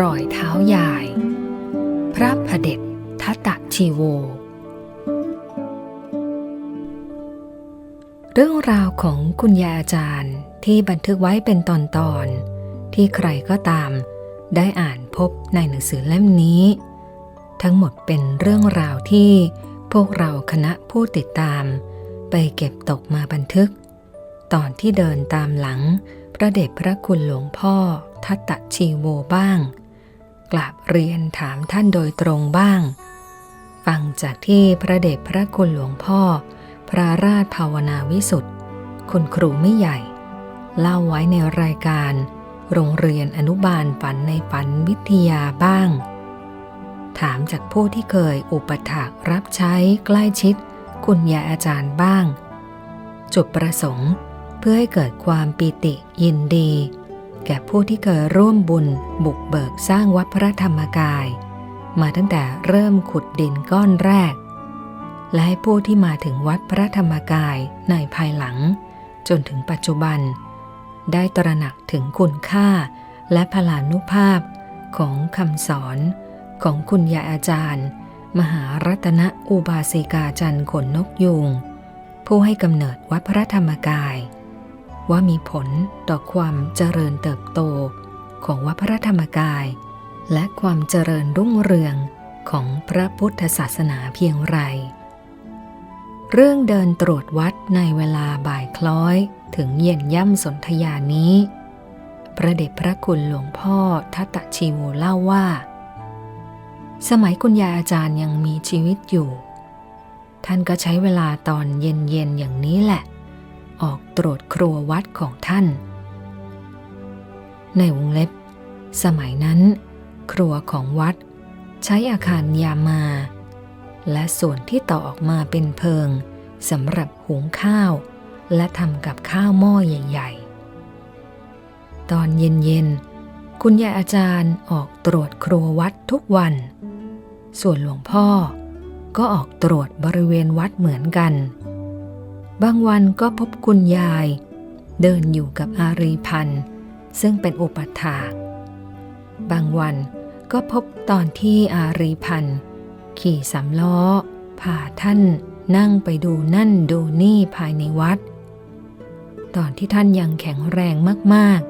รอยเท้ายาย พระพเด็จทัตชีโว เรื่องราวของคุณยายอาจารย์ที่บันทึกไว้เป็นตอนๆที่ใครก็ตามได้อ่านพบในหนังสือเล่มนี้ ทั้งหมดเป็นเรื่องราวที่พวกเราคณะผู้ติดตาม ไปเก็บตกมาบันทึก ตอนที่เดินตามหลังพระเดชพระคุณหลวงพ่อทัตตชีโวบ้าง กราบเรียนถามท่านโดยตรงบ้าง ฟังจากที่พระเดชพระคุณหลวงพ่อ พระราชภาวนาวิสุทธ์คุณครูไม่ใหญ่ เล่าไว้ในรายการ โรงเรียนอนุบาลฝันในฝันวิทยาบ้าง ถามจากผู้ที่เคยอุปถากรับใช้ใกล้ชิด คุณยายอาจารย์บ้าง จุดประสงค์เพื่อให้เกิดความปีติยินดี แก่ผู้ที่เคยร่วมบุญบุกเบิกสร้างวัดพระธรรมกาย มาตั้งแต่เริ่มขุดดินก้อนแรก และให้ผู้ที่มาถึงวัดพระธรรมกายในภายหลัง จนถึงปัจจุบัน ได้ตระหนักถึงคุณค่าและพลานุภาพของคำสอนของคุณยายอาจารย์ มหารัตนอุบาสิกาจันทร์ขนนกยูงผู้ให้กำเนิดวัดพระธรรมกาย ว่ามีผลต่อความเจริญเติบโตของวัดพระธรรมกาย และความเจริญรุ่งเรืองของพระพุทธศาสนาเพียงไร เรื่องเดินตรวจวัดในเวลาบ่ายคล้อยถึงเย็นย่ำสนธยานี้ พระเดชพระคุณหลวงพ่อทัตตชีโวเล่าว่า สมัยคุณยายอาจารย์ยังมีชีวิตอยู่ ท่านก็ใช้เวลาตอนเย็นๆอย่างนี้แหละ ออกตรวจครัววัดของท่าน ในวงเล็บ สมัยนั้น ครัวของวัด ใช้อาคารยามา และส่วนที่ต่อออกมาเป็นเพิงสำหรับหุงข้าว และทำกับข้าวหม้อใหญ่ๆ ตอนเย็นๆ คุณยายอาจารย์ออกตรวจครัววัดทุกวัน ส่วนหลวงพ่อก็ออกตรวจบริเวณวัดเหมือนกัน บางวันก็พบคุณยาย เดินอยู่กับอารีพันธ์ซึ่งเป็นอุปถากบางวันก็พบตอนที่อารีพันธ์ขี่สำล้อพาท่านนั่งไปดูนั่นดูนี่ภายในวัด ตอนที่ท่านยังแข็งแรงมาก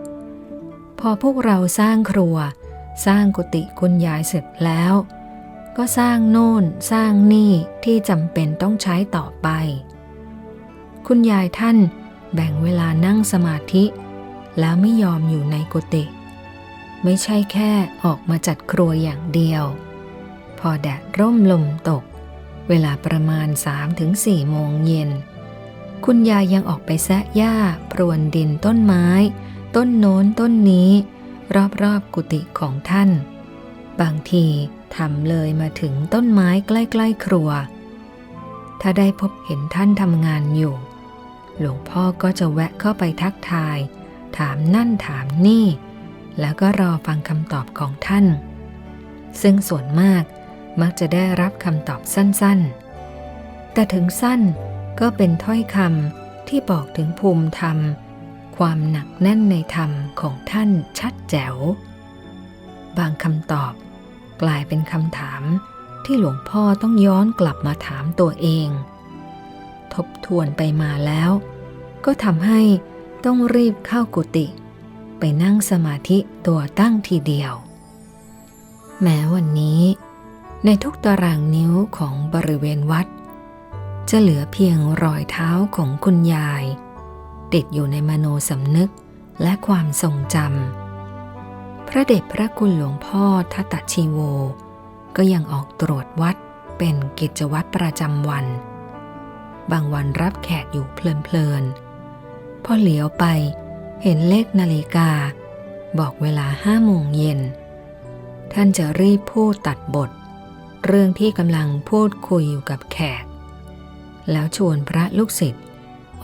ๆ พอพวกเราสร้างครัว สร้างกุฏิคุณยายเสร็จแล้ว ก็สร้างโน่นสร้างนี่ที่จำเป็นต้องใช้ต่อไป คุณยายท่านแบ่งเวลานั่งสมาธิ แล้วไม่ยอมอยู่ในกุฏิไม่ใช่แค่ออกมาจัดครัวอย่างเดียว พอแดดร่มลมตก เวลาประมาณ 3-4 โมงเย็น คุณยายยังออกไปแซะหญ้าพรวนดินต้นไม้ ต้นโน้นต้นนี้ รอบๆกุฏิของท่าน บางทีทำเลยมาถึงต้นไม้ใกล้ ๆ ครัว ถ้าได้พบเห็นท่านทำงานอยู่ หลวงพ่อก็จะแวะเข้าไปทักทาย ถามนั่นถามนี่ แล้วก็รอฟังคำตอบของท่าน ซึ่งส่วนมากมักจะได้รับคำตอบสั้นๆ แต่ถึงสั้นก็เป็นถ้อยคำที่บอกถึงภูมิธรรม ความหนักแน่นในธรรมของท่านชัดแจ๋ว บางคำตอบกลายเป็นคำถามที่หลวงพ่อต้องย้อนกลับมาถามตัวเอง ทบทวนไปมาแล้ว ก็ทำให้ต้องรีบเข้ากุฏิไปนั่งสมาธิตัวตั้งทีเดียว แม้วันนี้ ในทุกตารางนิ้วของบริเวณวัด จะเหลือเพียงรอยเท้าของคุณยาย ติดอยู่ในมโนสำนึกและความทรงจำ พระเดชพระคุณหลวงพ่อทัตตชีโว ก็ยังออกตรวจวัดเป็นกิจวัตรประจำวัน บางวันรับแขกอยู่เพลินๆ พอเหลียวไป เห็นเลขนาฬิกา บอกเวลาห้าโมงเย็น ท่านจะรีบพูดตัดบท เรื่องที่กำลังพูดคุยอยู่กับแขก แล้วชวนพระลูกศิษย์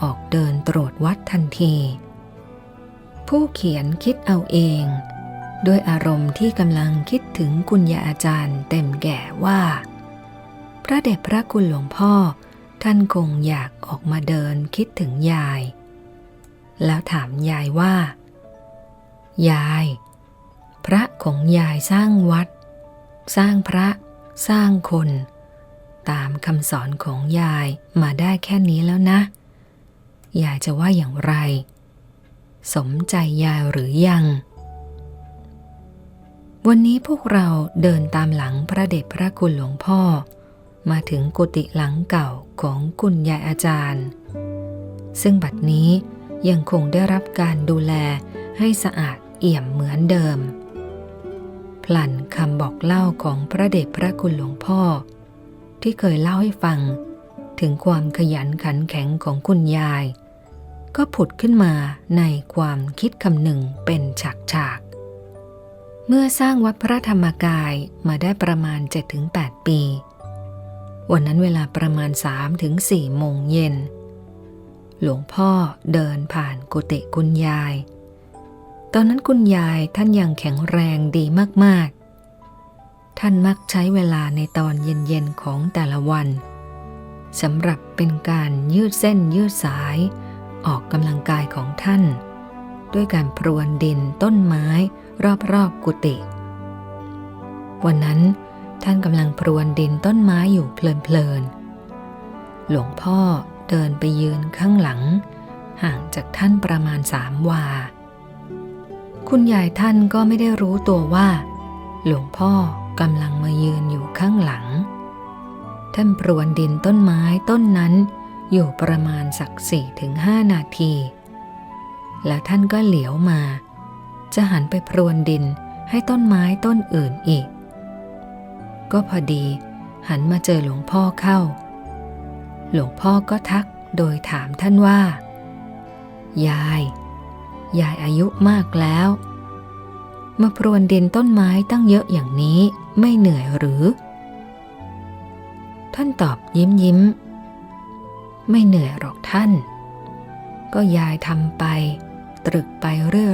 ออกเดินตรวจวัดทันที ผู้เขียนคิดเอาเองด้วยอารมณ์ที่กำลังคิดถึงคุณยาอาจารย์เต็มแก่ว่า พระเดชพระคุณหลวงพ่อ ท่านคงอยากออกมาเดินคิดถึงยาย แล้วถามยายว่า ยาย พระของยายสร้างวัด สร้างพระสร้างคน ตามคำสอนของยายมาได้แค่นี้แล้วนะ ยายจะว่าอย่างไร สมใจยายหรือยัง วันนี้พวกเราเดินตามหลังพระเดชพระคุณหลวงพ่อ มาถึงกุฏิหลังเก่าของคุณยายอาจารย์ ซึ่งบัดนี้ ยังคงได้รับการดูแลให้สะอาดเอี่ยมเหมือนเดิม พลันคำบอกเล่าของพระเดชพระคุณหลวงพ่อ ที่เคยเล่าให้ฟัง ถึงความขยันขันแข็งของคุณยาย ก็ผุดขึ้นมาในความคิดคำหนึ่งเป็นฉากๆเมื่อสร้างวัดพระธรรมกายมาได้ประมาณ 7-8 ปี วันนั้นเวลาประมาณ 3-4โมงเย็น หลวงพ่อเดินผ่านกุฏิคุณยาย ตอนนั้นคุณยายท่านยังแข็งแรงดีมาก ๆ ท่านมักใช้เวลาในตอนเย็น ๆ ของแต่ละวันสำหรับเป็นการยืดเส้นยืดสาย ออกกำลังกายของท่าน ด้วยการพรวนดินต้นไม้รอบ ๆ กุฏิวันนั้นท่านกำลังพรวนดินต้นไม้อยู่เพลิน ๆ หลวงพ่อ เดินไปยืนข้างหลัง ห่างจากท่านประมาณสามวา คุณยายท่านก็ไม่ได้รู้ตัวว่า หลวงพ่อกำลังมายืนอยู่ข้างหลัง ท่านปรวนดินต้นไม้ต้นนั้นอยู่ประมาณสักสี่ถึงห้านาที แล้วท่านก็เหลียวมา จะหันไปพรวนดินให้ต้นไม้ต้นอื่นอีก ก็พอดีหันมาเจอหลวงพ่อเข้า หลวงพ่อก็ทักโดยถามท่านว่า ยาย ยายอายุมากแล้ว มาพรวนดินต้นไม้ตั้งเยอะอย่างนี้ไม่เหนื่อยหรือ ท่านตอบยิ้มยิ้ม ไม่เหนื่อยหรอกท่าน ก็ยายทำไป ตรึกไป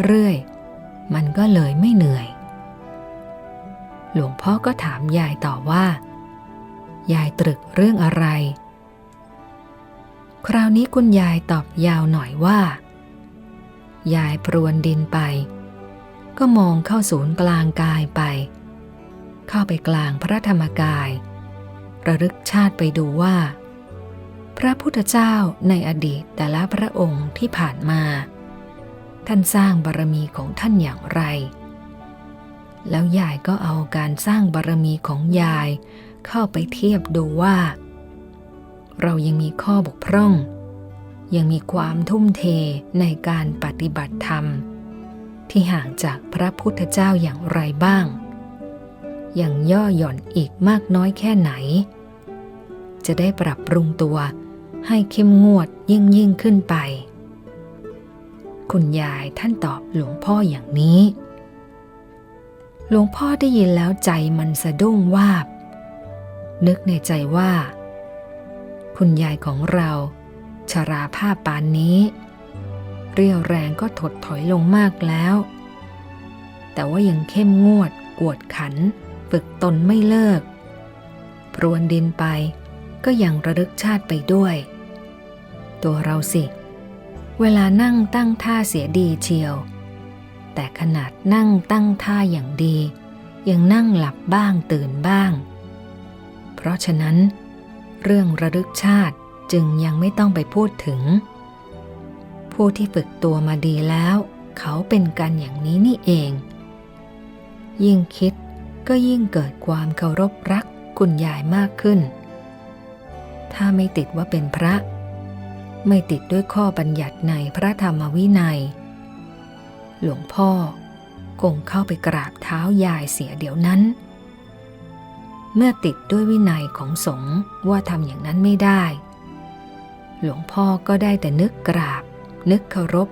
เรื่อยๆ มันก็เลยไม่เหนื่อย หลวงพ่อก็ถามยายต่อว่า ยายตรึกเรื่องอะไร คราวนี้คุณยายตอบยาวหน่อยว่า ยายพรวนดินไป ก็มองเข้าศูนย์กลางกายไป เข้าไปกลางพระธรรมกาย ระลึกชาติไปดูว่า พระพุทธเจ้าในอดีตแต่ละพระองค์ที่ผ่านมา ท่านสร้างบารมีของท่านอย่างไร แล้วยายก็เอาการสร้างบารมีของยายเข้าไปเทียบดูว่า เรายังมีข้อบกพร่อง ยังมีความทุ่มเทในการปฏิบัติธรรม ที่ห่างจากพระพุทธเจ้าอย่างไรบ้างย่างย่อหย่อนอีกมากน้อยแค่ไหน จะได้ปรับปรุงตัวให้เข้มงวดยิ่งยิ่งขึ้นไป คุณยายท่านตอบหลวงพ่ออย่างนี้ หลวงพ่อได้ยินแล้วใจมันสะดุ้งวาบ นึกในใจว่า คุณยายของเรา ชราภาพปานนี้ เรียวแรงก็ถดถอยลงมากแล้ว แต่ว่ายังเข้มงวด กวดขัน ฝึกตนไม่เลิก พรวนดินไปก็ยังระลึกชาติไปด้วย ตัวเราสิ เวลานั่งตั้งท่าเสียดีเชียว แต่ขนาดนั่งตั้งท่าอย่างดี ยังนั่งหลับบ้างตื่นบ้าง เพราะฉะนั้น เรื่องระลึกชาติจึงยังไม่ต้องไปพูดถึง ผู้ที่ฝึกตัวมาดีแล้ว เขาเป็นกันอย่างนี้นี่เอง ยิ่งคิดก็ยิ่งเกิดความเคารพรักคุณยายมากขึ้น ถ้าไม่ติดว่าเป็นพระ ไม่ติดด้วยข้อบัญญัติในพระธรรมวินัย หลวงพ่อคงเข้าไปกราบเท้ายายเสียเดี๋ยวนั้น เมื่อติดด้วยวินัยของสงฆ์ว่าทำอย่างนั้นไม่ได้ หลวงพ่อก็ได้แต่นึกกราบ นึกเคารพ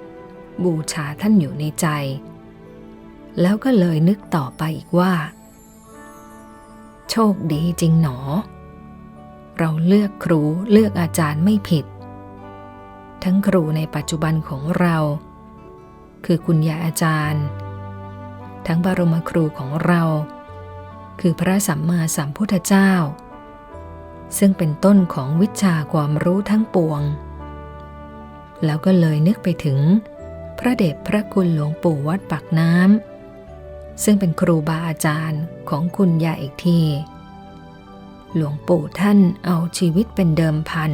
บูชาท่านอยู่ในใจ แล้วก็เลยนึกต่อไปอีกว่า โชคดีจริงหนอ เราเลือกครูเลือกอาจารย์ไม่ผิด ทั้งครูในปัจจุบันของเรา คือคุณยายอาจารย์ ทั้งบารมครูของเรา คือพระสัมมาสัมพุทธเจ้า ซึ่งเป็นต้นของวิชาความรู้ทั้งปวง แล้วก็เลยนึกไปถึง พระเดชพระคุณหลวงปู่วัดปากน้ำซึ่งเป็นครูบาอาจารย์ของคุณยายอีกทีหลวงปู่ท่านเอาชีวิตเป็นเดิมพัน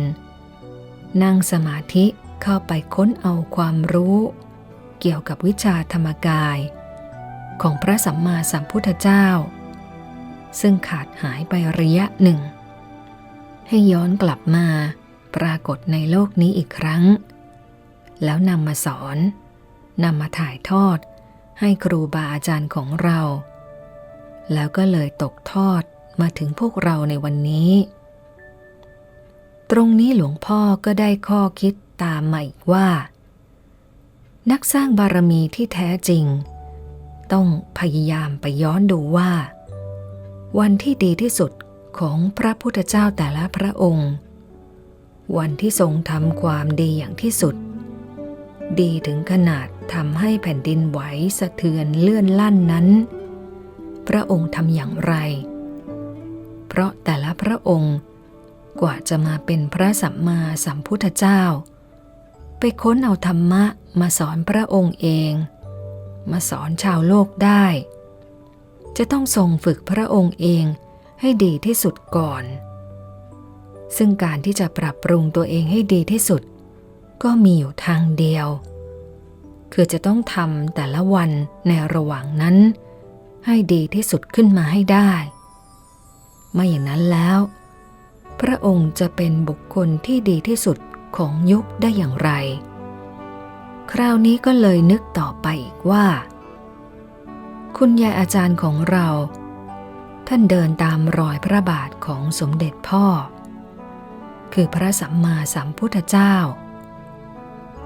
นั่งสมาธิเข้าไปค้นเอาความรู้ เกี่ยวกับวิชาธรรมกาย ของพระสัมมาสัมพุทธเจ้า ซึ่งขาดหายไประยะหนึ่ง ให้ย้อนกลับมาปรากฏในโลกนี้อีกครั้ง แล้วนำมาสอนนำมาถ่ายทอด ให้ครูบาอาจารย์ของเรา แล้วก็เลยตกทอดมาถึงพวกเราในวันนี้ ตรงนี้หลวงพ่อก็ได้ข้อคิดตามมาอีกว่า นักสร้างบารมีที่แท้จริง ต้องพยายามไปย้อนดูว่า วันที่ดีที่สุดของพระพุทธเจ้าแต่ละพระองค์ วันที่ทรงทำความดีอย่างที่สุด ดีถึงขนาดทำให้แผ่นดินไหวสะเทือนเลื่อนลั่นนั้น พระองค์ทำอย่างไร เพราะแต่ละพระองค์กว่าจะมาเป็นพระสัมมาสัมพุทธเจ้า ไปค้นเอาธรรมะมาสอนพระองค์เอง มาสอนชาวโลกได้ จะต้องทรงฝึกพระองค์เองให้ดีที่สุดก่อน ซึ่งการที่จะปรับปรุงตัวเองให้ดีที่สุด ก็มีอยู่ทางเดียว คือจะต้องทำแต่ละวันในระหว่างนั้น ให้ดีที่สุดขึ้นมาให้ได้ไม่อย่างนั้นแล้ว พระองค์จะเป็นบุคคลที่ดีที่สุดของยุคได้อย่างไร คราวนี้ก็เลยนึกต่อไปอีกว่า คุณยายอาจารย์ของเรา ท่านเดินตามรอยพระบาทของสมเด็จพ่อ คือพระสัมมาสัมพุทธเจ้า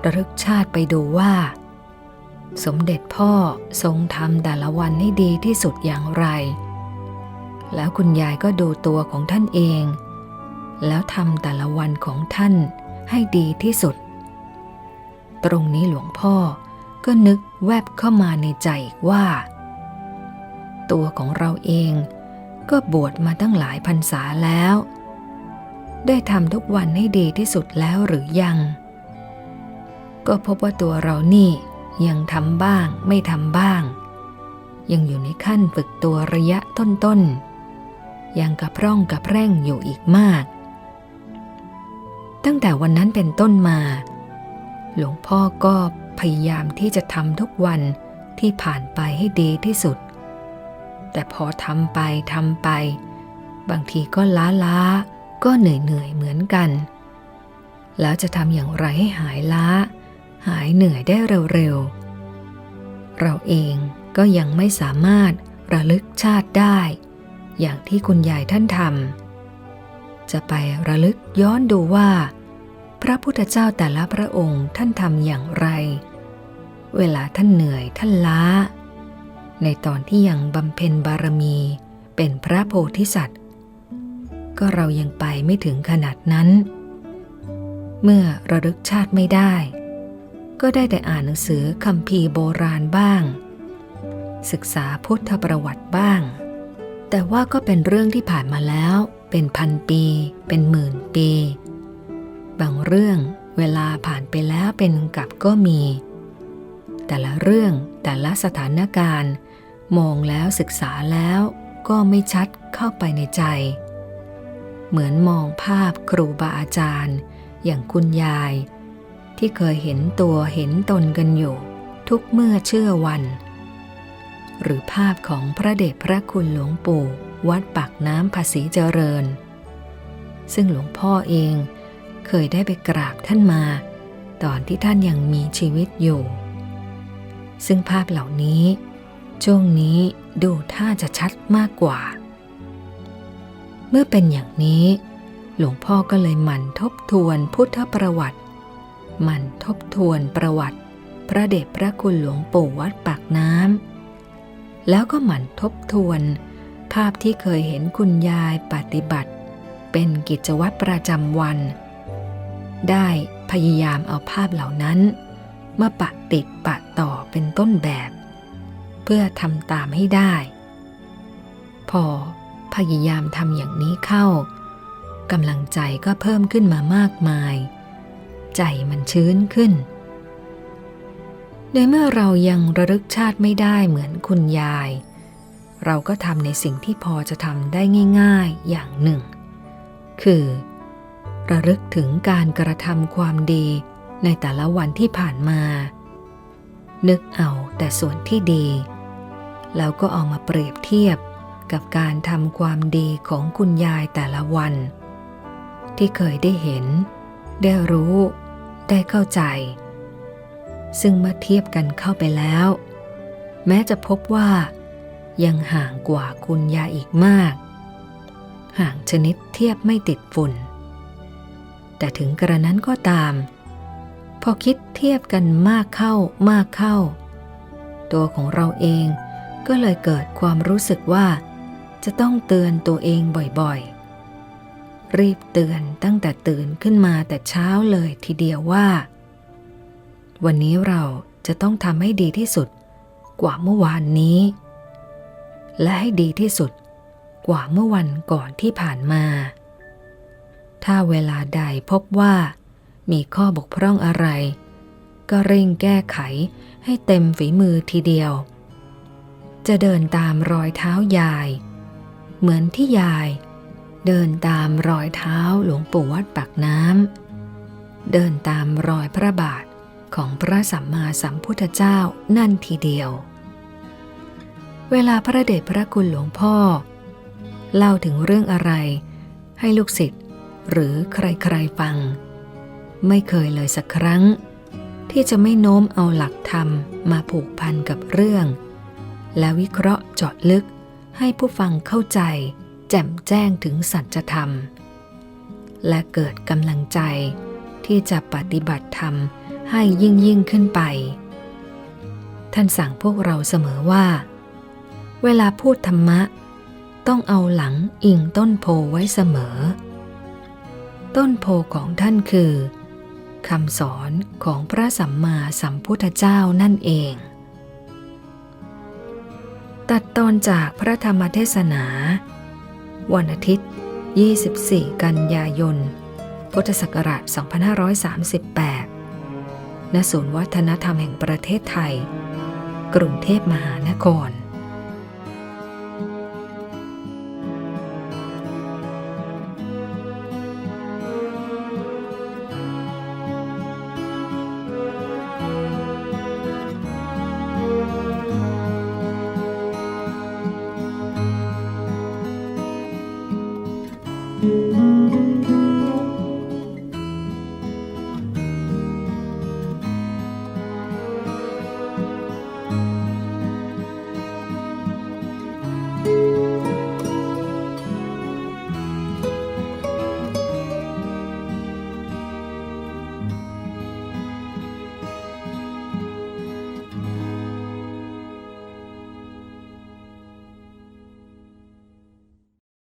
ระลึกชาติไปดูว่า สมเด็จพ่อทรงทำแต่ละวันให้ดีที่สุดอย่างไร แล้วคุณยายก็ดูตัวของท่านเอง แล้วทำแต่ละวันของท่านให้ดีที่สุด ตรงนี้หลวงพ่อก็นึกแวบเข้ามาในใจว่า ตัวของเราเอง ก็บวชมาตั้งหลายพรรษาแล้ว ได้ทำทุกวันให้ดีที่สุดแล้วหรือยัง ก็พบว่าตัวเรานี่ยังทำบ้างไม่ทำบ้าง ยังอยู่ในขั้นฝึกตัวระยะต้นๆ ยังกระพร่องกระแพร่งอยู่อีกมาก ตั้งแต่วันนั้นเป็นต้นมา หลวงพ่อก็พยายามที่จะทำทุกวันที่ผ่านไปให้ดีที่สุด แต่พอทำไปทำไป บางทีก็ล้าล้าก็เหนื่อยเหนื่อยเหมือนกัน แล้วจะทำอย่างไรให้หายล้า หายเหนื่อยได้เร็วๆ เราเองก็ยังไม่สามารถระลึกชาติได้ อย่างที่คุณยายท่านทำจะไประลึกย้อนดูว่า พระพุทธเจ้าแต่ละพระองค์ท่านทำอย่างไร เวลาท่านเหนื่อยท่านล้า ในตอนที่ยังบำเพ็ญบารมีเป็นพระโพธิสัตว์ ก็เรายังไปไม่ถึงขนาดนั้น เมื่อระลึกชาติไม่ได้ ก็ได้แต่อ่านหนังสือคัมภีร์โบราณบ้าง ศึกษาพุทธประวัติบ้าง แต่ว่าก็เป็นเรื่องที่ผ่านมาแล้วเป็นพันปี เป็นหมื่นปี บางเรื่องเวลาผ่านไปแล้วเป็นกับก็มี แต่ละเรื่องแต่ละสถานการณ์ มองแล้วศึกษาแล้วก็ไม่ชัดเข้าไปในใจ เหมือนมองภาพครูบาอาจารย์ อย่างคุณยาย ที่เคยเห็นตัวเห็นตนกันอยู่ ทุกเมื่อเชื่อวัน หรือภาพของพระเดชพระคุณหลวงปู่วัดปากน้ำภาษีเจริญ ซึ่งหลวงพ่อเองเคยได้ไปกราบท่านมา ตอนที่ท่านยังมีชีวิตอยู่ ซึ่งภาพเหล่านี้ ช่วงนี้ดูท่าจะชัดมากกว่า เมื่อเป็นอย่างนี้ หลวงพ่อก็เลยหมั่นทบทวนพุทธประวัติ หมั่นทบทวนประวัติ พระเดชพระคุณหลวงปู่วัดปากน้ำแล้วก็หมั่นทบทวน ภาพที่เคยเห็นคุณยายปฏิบัติ เป็นกิจวัตรประจำวัน ได้พยายามเอาภาพเหล่านั้น มาปะติดปะต่อเป็นต้นแบบ เพื่อทำตามให้ได้ พอพยายามทำอย่างนี้เข้ากำลังใจก็เพิ่มขึ้นมามากมาย ใจมันชื้นขึ้นในเมื่อเรายังระลึกชาติไม่ได้เหมือนคุณยาย เราก็ทำในสิ่งที่พอจะทำได้ง่าย ๆอย่างหนึ่ง คือระลึกถึงการกระทำความดีในแต่ละวันที่ผ่านมา นึกเอาแต่ส่วนที่ดี แล้วก็เอามาเปรียบเทียบกับการทำความดีของคุณยายแต่ละวัน ที่เคยได้เห็น ได้รู้ ได้เข้าใจ ซึ่งเมื่อเทียบกันเข้าไปแล้ว แม้จะพบว่า ยังห่างกว่าคุณยายอีกมาก ห่างชนิดเทียบไม่ติดฝุ่น แต่ถึงกระนั้นก็ตาม พอคิดเทียบกันมากเข้ามากเข้า ตัวของเราเอง ก็เลยเกิดความรู้สึกว่า จะต้องเตือนตัวเองบ่อยๆ รีบเตือนตั้งแต่ตื่นขึ้นมาแต่เช้าเลยทีเดียวว่า วันนี้เราจะต้องทำให้ดีที่สุดกว่าเมื่อวานนี้ และให้ดีที่สุดกว่าเมื่อวันก่อนที่ผ่านมา ถ้าเวลาใดพบว่า มีข้อบกพร่องอะไร ก็เร่งแก้ไขให้เต็มฝีมือทีเดียว จะเดินตามรอยเท้ายาย เหมือนที่ยาย เดินตามรอยเท้าหลวงปู่วัดปากน้ำเดินตามรอยพระบาทของพระสัมมาสัมพุทธเจ้านั่นทีเดียว เวลาพระเดชพระคุณหลวงพ่อ เล่าถึงเรื่องอะไร ให้ลูกศิษย์หรือใครๆฟัง ไม่เคยเลยสักครั้ง ที่จะไม่โน้มเอาหลักธรรมมาผูกพันกับเรื่อง และวิเคราะห์เจาะลึก ให้ผู้ฟังเข้าใจ แจ่มแจ้งถึงสัจธรรม และเกิดกำลังใจ ที่จะปฏิบัติธรรมให้ยิ่งยิ่งขึ้นไป ท่านสั่งพวกเราเสมอว่า เวลาพูดธรรมะ ต้องเอาหลังอิงต้นโพไว้เสมอ ต้นโพของท่านคือคำสอนของพระสัมมาสัมพุทธเจ้านั่นเอง ตัดตอนจากพระธรรมเทศนา วันอาทิตย์ 24 กันยายน พุทธศักราช 2538 ณ ศูนย์วัฒนธรรมแห่งประเทศไทย กรุงเทพมหานคร